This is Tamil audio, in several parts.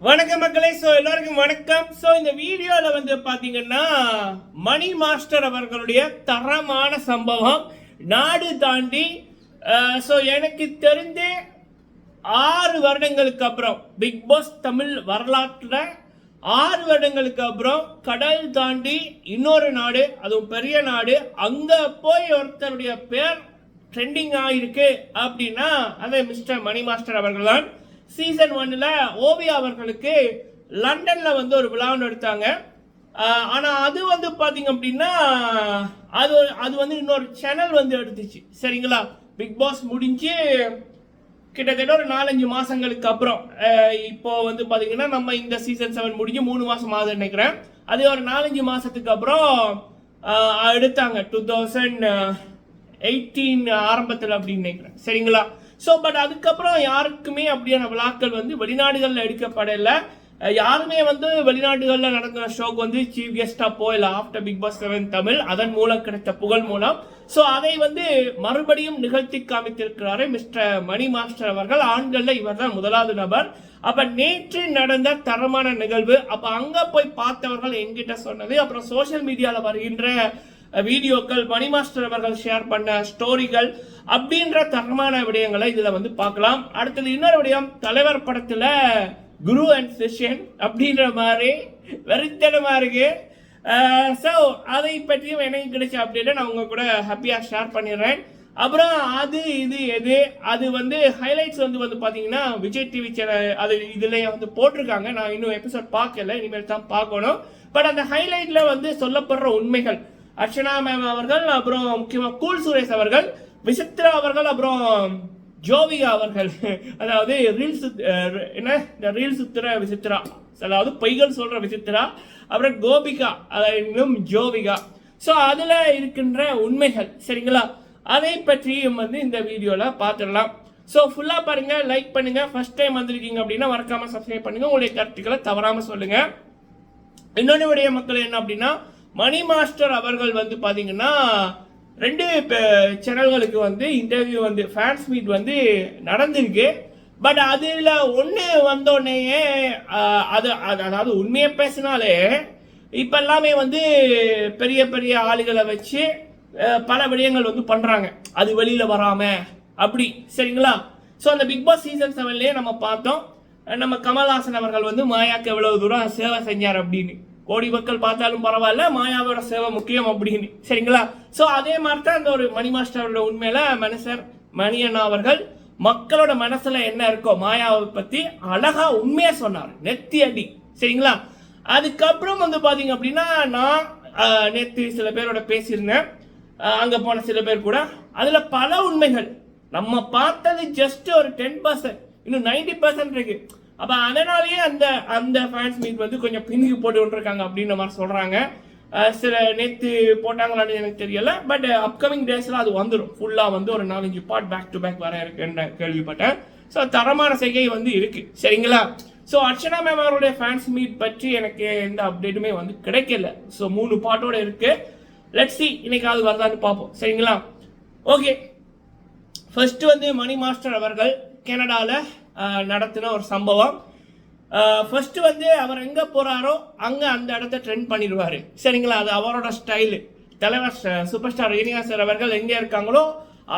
வணக்கம் மக்களே. ஸோ எல்லாருக்கும் வணக்கம். ஸோ இந்த வீடியோவில் வந்து பார்த்தீங்கன்னா மணி மாஸ்டர் அவர்களுடைய தரமான சம்பவம் நாடு தாண்டி ஸோ எனக்கு தெரிந்து ஆறு வருடங்களுக்கு அப்புறம் பிக் பாஸ் தமிழ் வரலாற்றில் ஆறு வருடங்களுக்கு அப்புறம் கடல் தாண்டி இன்னொரு நாடு அதுவும் பெரிய நாடு அங்கே போய் ஒருத்தருடைய பேர் ட்ரெண்டிங் ஆகிருக்கு அப்படின்னா அது மிஸ்டர் மணி மாஸ்டர் அவர்கள் தான் சீசன் ஒன்னில் ஓவியா அவர்களுக்கு லண்டனில் வந்து ஒரு விழா ஒன்று எடுத்தாங்க. ஆனால் அது வந்து பார்த்தீங்க அப்படின்னா அது ஒரு- அது வந்து இன்னொரு சேனல் வந்து எடுத்துச்சு. சரிங்களா? பிக் பாஸ் முடிஞ்சு கிட்டத்தட்ட ஒரு நாலஞ்சு மாதங்களுக்கு அப்புறம் இப்போ வந்து பார்த்தீங்கன்னா நம்ம இந்த சீசன் செவன் முடிஞ்சு மூணு மாதம் ஆகுது நினைக்கிறேன். அது ஒரு நாலஞ்சு மாதத்துக்கு அப்புறம் எடுத்தாங்க. டூ தௌசண்ட் எயிட்டீன் ஆரம்பத்தில் அப்படின்னு நினைக்கிறேன். சரிங்களா? ஸோ பட் அதுக்கப்புறம் யாருக்குமே அப்படியான விழாக்கள் வந்து வெளிநாடுகளில் எடுக்கப்படலை. யாருமே வந்து வெளிநாடுகளில் நடக்கிற ஷோக்கு வந்து சீஃப் கெஸ்டாக இல்லை after big boss seven Tamil அதன் மூலம் கிடைத்த புகழ் மூலம். ஸோ அதை வந்து மறுபடியும் நிகழ்த்தி காமித்திருக்கிறாரு மிஸ்டர் மணி மாஸ்டர் அவர்கள். ஆண்களில் இவர் தான் முதலாவது நபர். அப்போ நேற்று நடந்த தரமான நிகழ்வு அப்போ அங்கே போய் பார்த்தவர்கள் என்கிட்ட சொன்னது அப்புறம் சோஷியல் மீடியாவில் வருகின்ற வீடியோக்கள் மணி மாஸ்டர் அவர்கள் ஷேர் பண்ண ஸ்டோரிகள் அப்படின்ற தரமான விடயங்களை இதில் வந்து பார்க்கலாம். அடுத்தது இன்னொரு விடயம் தலைவர் படத்தில் குரு அண்ட் சிஷ்யன் அப்படின்ற மாதிரி வெறித்தனமா இருக்கு. ஸோ அதை பற்றியும் எனக்கு கிடைச்ச அப்டேட்டை நான் உங்கள் கூட ஹாப்பியாக ஷேர் பண்ணிடுறேன். அப்புறம் அது இது எது அது வந்து ஹைலைட்ஸ் வந்து வந்து பார்த்தீங்கன்னா விஜய் டிவி சேனல் அது இதுலேயே வந்து போட்டிருக்காங்க. நான் இன்னும் எபிசோட் பார்க்கல இனிமேல் தான் பார்க்கணும். பட் அந்த ஹைலைட்டில் வந்து சொல்லப்படுற உண்மைகள் அர்ச்சனா மேம் அவர்கள் அப்புறம் முக்கியமாக கூல் சுரேஷ் அவர்கள் விசித்ரா அவர்கள் அப்புறம் ஜோவிகா அவர்கள். அதாவது ரீல்ஸ் என்ன? இந்த ரீல்ஸ் சுத்துற விசித்ரா. அதாவது பொய்கள் சொல்ற விசித்ரா. அப்புறம் கோபிகா அதாவது இன்னும் ஜோவிகா. ஸோ அதில் இருக்கின்ற உண்மைகள் சரிங்களா? அதை பற்றியும் வந்து இந்த வீடியோவில் பார்த்துடலாம் ஸோ ஃபுல்லாக பாருங்கள் லைக் பண்ணுங்கள் ஃபஸ்ட் டைம் வந்திருக்கீங்க அப்படின்னா மறக்காமல் சப்ஸ்கிரைப் பண்ணுங்க. உங்களுடைய கருத்துக்களை தவறாமல் சொல்லுங்கள் இன்னொன்று உடைய மக்கள் என்ன அப்படின்னா மணி மாஸ்டர் அவர்கள் வந்து பார்த்தீங்கன்னா ரெண்டு சேனல்களுக்கு வந்து இன்டர்வியூ வந்து ஃபேன்ஸ் மீட் வந்து நடந்திருக்கு. பட் அதில் ஒன்று வந்தோடனேயே அது அது- அதாவது உண்மையை பேசினாலே இப்போ எல்லாமே வந்து பெரிய பெரிய ஆளுகளை வச்சு பல விடயங்கள் வந்து பண்ணுறாங்க அது வெளியில் வராமல் அப்படி சரிங்களா? ஸோ அந்த பிக் பாஸ் சீசன் செவன்லேயே நம்ம பார்த்தோம். நம்ம கமல்ஹாசன் அவர்கள் வந்து மாயாக்கு எவ்வளவு தூரம் சேவை செஞ்சார்? அப்படின்னு. கோடி மக்கள் பார்த்தாலும் பரவாயில்ல மாயாவோட சேவை முக்கியம் அப்படின்னு சரிங்களா? ஸோ அதே மாதிரி தான் இந்த ஒரு மணி மாஸ்டரோட உண்மையில மனுஷர் மணியண்ணா அவர்கள் மக்களோட மனசுல என்ன இருக்கோ மாயாவை பத்தி அழகா உண்மையா சொன்னார் நெத்தி அடி. சரிங்களா? அதுக்கப்புறம் வந்து பாத்தீங்க அப்படின்னா நான் நேற்று நேத்து சில பேரோட பேசியிருந்தேன். அங்க போன சில பேர் கூட. அதுல பல உண்மைகள். நம்ம பார்த்தது ஜஸ்ட் ஒரு டென் பர்சன்ட் இன்னும் நைன்டி பர்சன்ட் இருக்கு. அப்ப அதனாலேயே அந்த அந்த ஃபேன்ஸ் மீட் வந்து கொஞ்சம் பின்னுக்கு போட்டு விட்டுருக்காங்க அப்படின்ற மாதிரி சொல்றாங்க. சில நேத்து போட்டாங்களான்னு எனக்கு தெரியல பட் அப்கமிங் டேஸ்ல அது வந்துடும் ஃபுல்லா வந்து ஒரு நாலஞ்சு பார்ட் பேக் டு பேக் வர இருக்குன்ற கேள்விப்பட்டேன். ஸோ தரமான செய்கை வந்து இருக்கு. சரிங்களா? ஸோ அர்ச்சனா மேம் அவருடைய ஃபேன்ஸ் மீட் பற்றி எனக்கு எந்த அப்டேட்டுமே வந்து கிடைக்கல. ஸோ மூணு பாட்டோட இருக்கு. லெட்ஸ் சி இன்னைக்காவது வருதான்னு பார்ப்போம். சரிங்களா? ஓகே ஃபர்ஸ்ட் வந்து மணி மாஸ்டர் அவர்கள் கனடாவில் நடத்தின ஒரு சம்பவம். ஃபஸ்ட்டு வந்து அவர் எங்கே போகிறாரோ அங்கே அந்த இடத்த ட்ரெண்ட் பண்ணிடுவார். சரிங்களா? அது அவரோட ஸ்டைலு தலைவர் சூப்பர் ஸ்டார் ரீனியா அவர்கள் எங்கே இருக்காங்களோ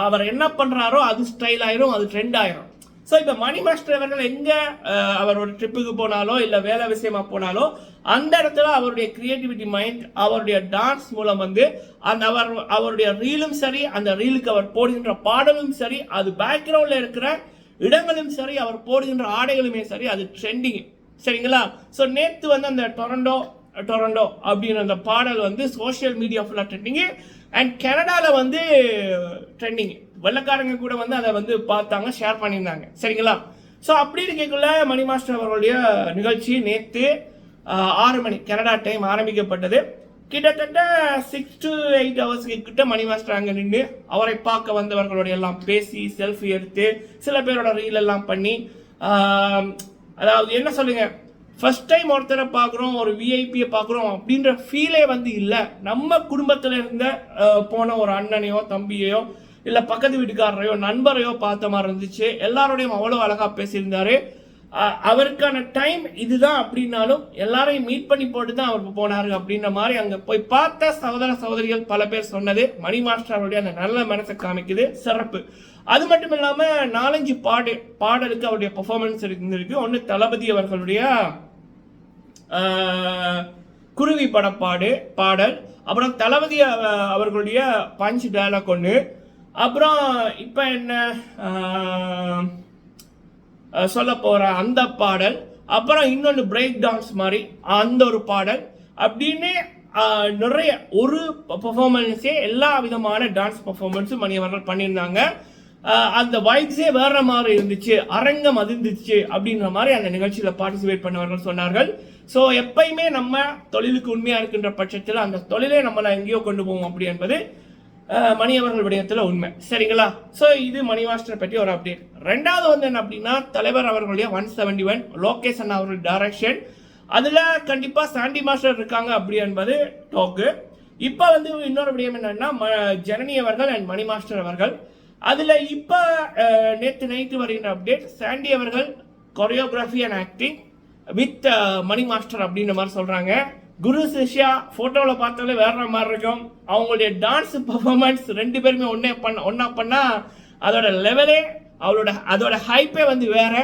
அவர் என்ன பண்ணுறாரோ அது ஸ்டைல் ஆயிரும் அது ட்ரெண்ட் ஆயிரும். ஸோ இப்போ மணி மாஸ்டர் அவர்கள் எங்கே அவரோட அவர் ஒரு ட்ரிப்புக்கு போனாலோ இல்லை வேலை விஷயமா போனாலோ அந்த இடத்துல அவருடைய கிரியேட்டிவிட்டி மைண்ட் அவருடைய டான்ஸ் மூலம் வந்து அந்த அவர் அவருடைய ரீலும் சரி அந்த ரீலுக்கு அவர் போடுகின்ற பாடலும் சரி அது பேக்ரவுண்டில் இருக்கிற இடங்களும் சரி அவர் போடுகின்ற ஆடைகளுமே சரி அது ட்ரெண்டிங் சரிங்களா? ஸோ நேற்று வந்து அந்த டொரண்டோ டொரண்டோ அப்படின்ற அந்த பாடல் வந்து சோஷியல் மீடியா ஃபுல்லாக ட்ரெண்டிங்கு அண்ட் கனடாவில் வந்து ட்ரெண்டிங் வெள்ளக்காரங்க கூட வந்து அதை வந்து பார்த்தாங்க ஷேர் பண்ணியிருந்தாங்க. சரிங்களா? ஸோ அப்படி இருக்கக்குள்ள மணி மாஸ்டர் அவர்களுடைய நிகழ்ச்சி நேற்று ஆறு மணி கனடா டைம் ஆரம்பிக்கப்பட்டது. கிட்டத்தட்ட சிக்ஸ் டு எயிட் ஹவர்ஸ்க்கு கிட்ட மணி மாஸ்டர் அங்கே நின்று அவரை பார்க்க வந்தவர்களோட எல்லாம் பேசி செல்ஃபி எடுத்து சில பேரோட ரீல் எல்லாம் பண்ணி அதாவது என்ன சொல்லுங்க? ஃபர்ஸ்ட் டைம் ஒருத்தரை பார்க்குறோம் ஒரு விஐபியை பார்க்குறோம் அப்படின்ற ஃபீலே வந்து இல்லை. நம்ம குடும்பத்தில் இருந்த போன ஒரு அண்ணனையோ தம்பியையோ இல்லை பக்கத்து வீட்டுக்காரரையோ நண்பரையோ பார்த்த மாதிரி இருந்துச்சு. எல்லாரோடையும் அவ்வளோ அழகாக பேசியிருந்தாரு. அவருக்கான டைம் இதுதான் அப்படின்னாலும் எல்லாரையும் மீட் பண்ணி போட்டு தான் அவர் போனாரு அப்படின்ற மாதிரி அங்கே போய் பார்த்த சகோதர சகோதரிகள் பல பேர் சொன்னது. மணி மாஸ்டர் அவருடைய அந்த நல்ல மனசை காமிக்குது. சிறப்பு. அது மட்டும் இல்லாமல் நாலஞ்சு பாடு பாடலுக்கு அவருடைய பர்ஃபார்மன்ஸ் இருந்திருக்கு. ஒன்று தளபதி அவர்களுடைய குருவி படப்பாடு பாடல். அப்புறம் தளபதி அவர்களுடைய பஞ்ச் டயலாக் ஒன்று அப்புறம் இப்போ என்ன சொல்ல போகிற அந்த பாடல் அப்புறம் இன்னொன்று பிரேக் டான்ஸ் மாதிரி அந்த ஒரு பாடல் அப்படின்னு நிறைய ஒரு பர்ஃபார்மன்ஸே எல்லா விதமான டான்ஸ் பர்ஃபார்மன்ஸும் மணியவர்கள் பண்ணியிருந்தாங்க. அந்த வைப்ஸே வேற மாதிரி இருந்துச்சு அரங்கம் அதிர்ந்துச்சு அப்படின்ற மாதிரி அந்த நிகழ்ச்சியில் பார்ட்டிசிபேட் பண்ணவர்கள் சொன்னார்கள். ஸோ எப்பயுமே நம்ம தொழிலுக்கு உண்மையாக இருக்கின்ற பட்சத்தில் அந்த தொழிலை நம்மளை எங்கேயோ கொண்டு போவோம் அப்படி என்பது மணி அவர்கள் விடயத்தில் உண்மை. சரிங்களா? ஸோ இது மணி மாஸ்டர் பற்றி ஒரு அப்டேட் ரெண்டாவது வந்து என்ன அப்படின்னா தலைவர் அவர்களுடைய ஒன் செவன்டி ஒன் லோகேஷன் அவர்கள் டைரக்ஷன் அதில் கண்டிப்பாக சாண்டி மாஸ்டர் இருக்காங்க அப்படி என்பது டோக்கு இப்போ வந்து இன்னொரு விடயம் என்னன்னா ம- ஜனனி அவர்கள் அண்ட் மணி மாஸ்டர் அவர்கள். அதில் இப்போ நேற்று நைட்டு வருகின்ற அப்டேட் சாண்டி அவர்கள் choreography and acting with Mani master அப்படின்ற மாதிரி சொல்கிறாங்க குரு சிஷ்யா ஃபோட்டோவில் பார்த்தாலே வேற மாதிரி இருக்கும். அவங்களுடைய டான்ஸ் பர்ஃபார்மன்ஸ் ரெண்டு பேருமே ஒன்றே பண்ண ஒன்றா பண்ணால் அதோட லெவலே அவளோட அதோட ஹைப்பே வந்து வேற.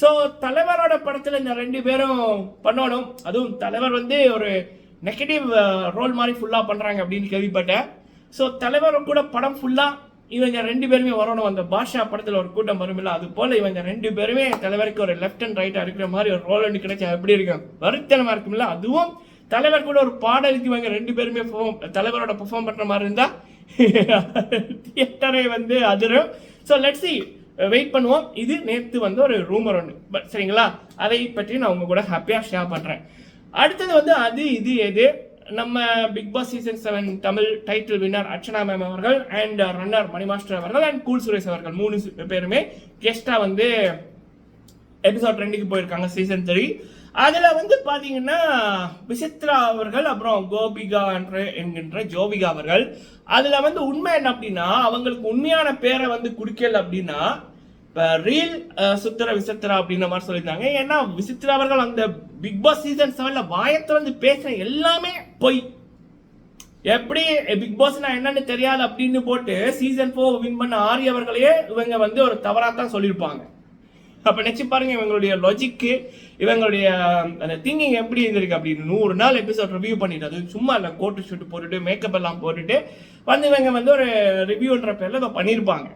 ஸோ தலைவரோட படத்தில் இந்த ரெண்டு பேரும் பண்ணணும். அதுவும் தலைவர் வந்து ஒரு நெகட்டிவ் ரோல் மாதிரி ஃபுல்லாக பண்ணுறாங்க அப்படின்னு கேள்விப்பட்டேன். ஸோ தலைவர் கூட படம் ஃபுல்லாக இவங்க ரெண்டு பேருமே வரணும். அந்த பாஷா படத்தில் ஒரு கூட்டம் வருமில்ல அது போல் இவங்க ரெண்டு பேருமே தலைவருக்கு ஒரு லெஃப்ட் அண்ட் ரைட்டாக இருக்கிற மாதிரி ஒரு ரோல் ஒன்று கிடைச்சா எப்படி இருக்கும்? வருத்தனமாக இருக்கும்ல? அதுவும் தலைவர் கூட ஒரு பாடலுக்கு இவங்க ரெண்டு பேருமே தலைவரோட பெர்ஃபார்ம் பண்ணுற மாதிரி இருந்தால் தியேட்டரை வந்து அதிரும். ஸோ லெட் சி வெயிட் பண்ணுவோம். இது நேற்று வந்து ஒரு ரூமர் ஒன்று பட் சரிங்களா? அதை பற்றி நான் உங்கள் கூட ஹாப்பியாக ஷேர் பண்ணுறேன் அடுத்தது வந்து அது இது எது? நம்ம big boss season seven Tamil title winner Archana ma'am அவர்கள் அண்ட் ரன்னர் மணி மாஸ்டர் அவர்கள் அண்ட் கூல் சுரேஷ் அவர்கள் மூணு பேருமே கெஸ்ட்டாக வந்து எபிசோட் ரெண்டுக்கு போயிருக்காங்க சீசன் த்ரீ அதில் வந்து பார்த்தீங்கன்னா விசித்ரா அவர்கள் அப்புறம் கோபிகா என்ற என்கின்ற ஜோபிகா அவர்கள். அதில் வந்து உண்மை என்ன அப்படின்னா அவங்களுக்கு உண்மையான பேரை வந்து குடிக்கல அப்படின்னா இப்போ ரீல் சுத்திர விசித்ரா அப்படின்ற மாதிரி சொல்லியிருந்தாங்க. ஏன்னா விசித்ரா அவர்கள் அந்த பிக் பாஸ் சீசன் செவனில் வாயத்தில் வந்து பேசுகிற எல்லாமே பொய். எப்படி பிக் பாஸ்னா என்னன்னு தெரியாது அப்படின்னு போட்டு சீசன் ஃபோர் வின் பண்ண ஆரியவர்களையே இவங்க வந்து ஒரு தவறாக தான் சொல்லியிருப்பாங்க. அப்போ நினச்சி பாருங்க இவங்களுடைய லாஜிக்கு இவங்களுடைய அந்த திங்கிங் எப்படி இருந்திருக்கு அப்படின்னு நூறு நாள் எபிசோட் ரிவ்யூ பண்ணிட்டு அது சும்மா இல்லை கோட்டு ஷூட் போட்டுட்டு மேக்கப் எல்லாம் போட்டுட்டு வந்து இவங்க வந்து ஒரு ரிவ்யூன்ற பேரில் இதை பண்ணியிருப்பாங்க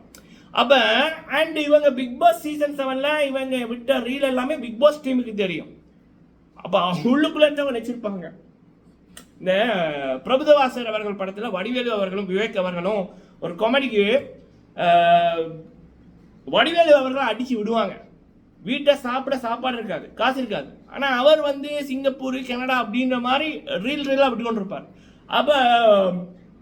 அப்போ அண்ட் இவங்க பிக் பாஸ் சீசன் செவனில் இவங்க விட்ட ரீல் எல்லாமே பிக் பாஸ் டீமுக்கு தெரியும். அப்போ உள்ளுக்குள்ளே இருந்தவங்க நினச்சிருப்பாங்க இந்த பிரபுதவாசர் அவர்கள் படத்தில் வடிவேலு அவர்களும் விவேக் அவர்களும் ஒரு காமெடிக்கு வடிவேலு அவர்கள் அடிச்சு விடுவாங்க. வீட்டை சாப்பிட சாப்பாடு இருக்காது காசு இருக்காது. ஆனால் அவர் வந்து சிங்கப்பூர் கனடா அப்படின்ற மாதிரி ரீல் ரீலாக விட்டு கொண்டிருப்பார். அப்போ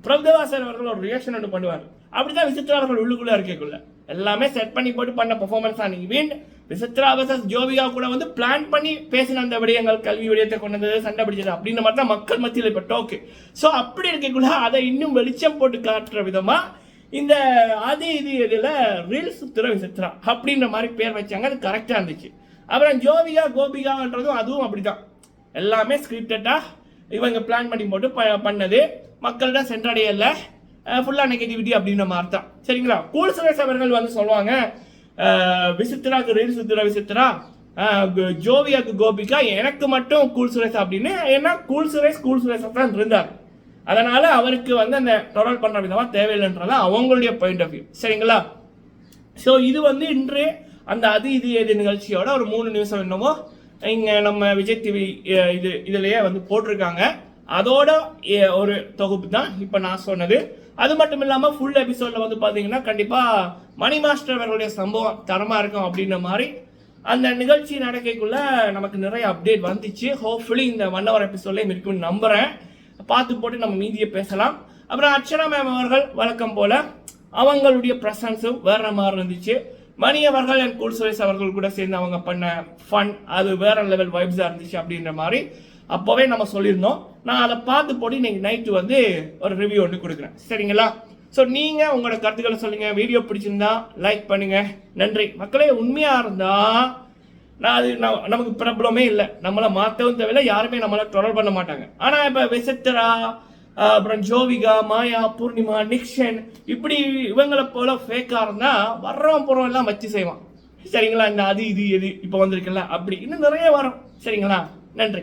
பிரபுதவாசர் அவர்கள் ஒரு ரியாக்ஷன் ஒன்று பண்ணுவார். அப்படிதான் விசித்ரா அவர்கள் உள்ளுக்குள்ளே இருக்கக்குள்ள. எல்லாமே செட் பண்ணி போட்டு பண்ண பர்ஃபார்மன்ஸ் தான் ஈவன் விசித்ரா வர்சஸ் ஜோவிகா கூட வந்து பிளான் பண்ணி பேசின அந்த விடயங்கள் கல்வி விடயத்தை கொண்டு வந்தது சண்டை பிடிச்சது அப்படின்ற மாதிரி தான் மக்கள் மத்தியில் இப்போ டோக்கு ஸோ அப்படி இருக்கக்குள்ள அதை இன்னும் வெளிச்சம் போட்டு காட்டுற விதமாக இந்த அது இது இதில் ரீல்ஸ் சுத்துற விசித்ரா அப்படின்ற மாதிரி பேர் வச்சாங்க. அது கரெக்டாக இருந்துச்சு. அப்புறம் ஜோவிகா கோபிகான்றதும் அதுவும் அப்படி தான் எல்லாமே ஸ்கிரிப்டடாக இவங்க பிளான் பண்ணி போட்டு ப- பண்ணது. மக்கள்கிட்ட சென்றடையல ஃபுல்லாக நெகட்டிவிட்டி அப்படின்ற மாதிரி தான் சரிங்களா? கூல் சுரேஷ் அவர்கள் வந்து சொல்லுவாங்க அஹ், விசித்ராக்கு ரீல் சுத்துற விசித்ரா ஜோவியாக்கு கோபிகா எனக்கு மட்டும் கூல் சுரேஷ் அப்படின்னு. ஏன்னா கூல் சுரேஷ் கூல் சுரேஷ் தான் இருந்தார். அதனால அவருக்கு வந்து அந்த டொரல் பண்ணுற விதமாக தேவையில்லைன்றது அவங்களுடைய பாயிண்ட் ஆஃப் வியூ சரிங்களா? ஸோ இது வந்து இன்று அந்த அது இது எது நிகழ்ச்சியோட ஒரு மூணு நிமிஷம் என்னமோ இங்கே நம்ம விஜய் டிவி இது இதுலேயே வந்து போட்டிருக்காங்க. அதோட ஒரு தொகுப்பு தான் இப்போ நான் சொன்னது. அது மட்டும் இல்லாமல் ஃபுல் எபிசோடில் வந்து பார்த்தீங்கன்னா கண்டிப்பாக மணி மாஸ்டர் அவர்களுடைய சம்பவம் தரமாக இருக்கும் அப்படின்ற மாதிரி அந்த நிகழ்ச்சி நடக்கைக்குள்ளே நமக்கு நிறைய அப்டேட் வந்துச்சு. ஹோப்ஃபுல்லி இந்த ஒன் ஹவர் எபிசோட்லேயும் இருக்குன்னு நம்புகிறேன் பார்த்து போட்டு நம்ம மீதியை பேசலாம். அப்புறம் அர்ச்சனா மேம் அவர்கள் வழக்கம் போல அவங்களுடைய ப்ரெசன்ஸும் வேற மாதிரி இருந்துச்சு. மணி அவர்கள் அண்ட் கூல் சுரேஷ் அவர்கள் கூட சேர்ந்து அவங்க பண்ண ஃபன் அது வேற லெவல் வைப்ஸாக இருந்துச்சு அப்படின்ற மாதிரி அப்போவே நம்ம சொல்லியிருந்தோம். நான் அதை பார்த்து போட்டு இன்னைக்கு நைட்டு வந்து ஒரு ரிவ்யூ ஒன்று கொடுக்குறேன். சரிங்களா? ஸோ நீங்கள் உங்களோட கருத்துக்களை சொல்லுங்கள் வீடியோ பிடிச்சிருந்தா லைக் பண்ணுங்கள் நன்றி. மக்களே உண்மையாக இருந்தால் நான் அது ந- நமக்கு ப்ராப்ளமே இல்லை. நம்மளை மாற்றவும் தேவையில்லை யாருமே நம்மளை தொடர் பண்ண மாட்டாங்க. ஆனால் இப்போ விசித்திரா அப்புறம் ஜோவிகா மாயா பூர்ணிமா நிக்ஷன் இப்படி இவங்களை போல ஃபேக்காக இருந்தால் வர்றோம் போகிறோம் எல்லாம் வச்சு செய்வான். சரிங்களா? இந்த அது இது எது இப்போ வந்திருக்குல்ல அப்படி. இன்னும் நிறைய வரும். சரிங்களா? நன்றி.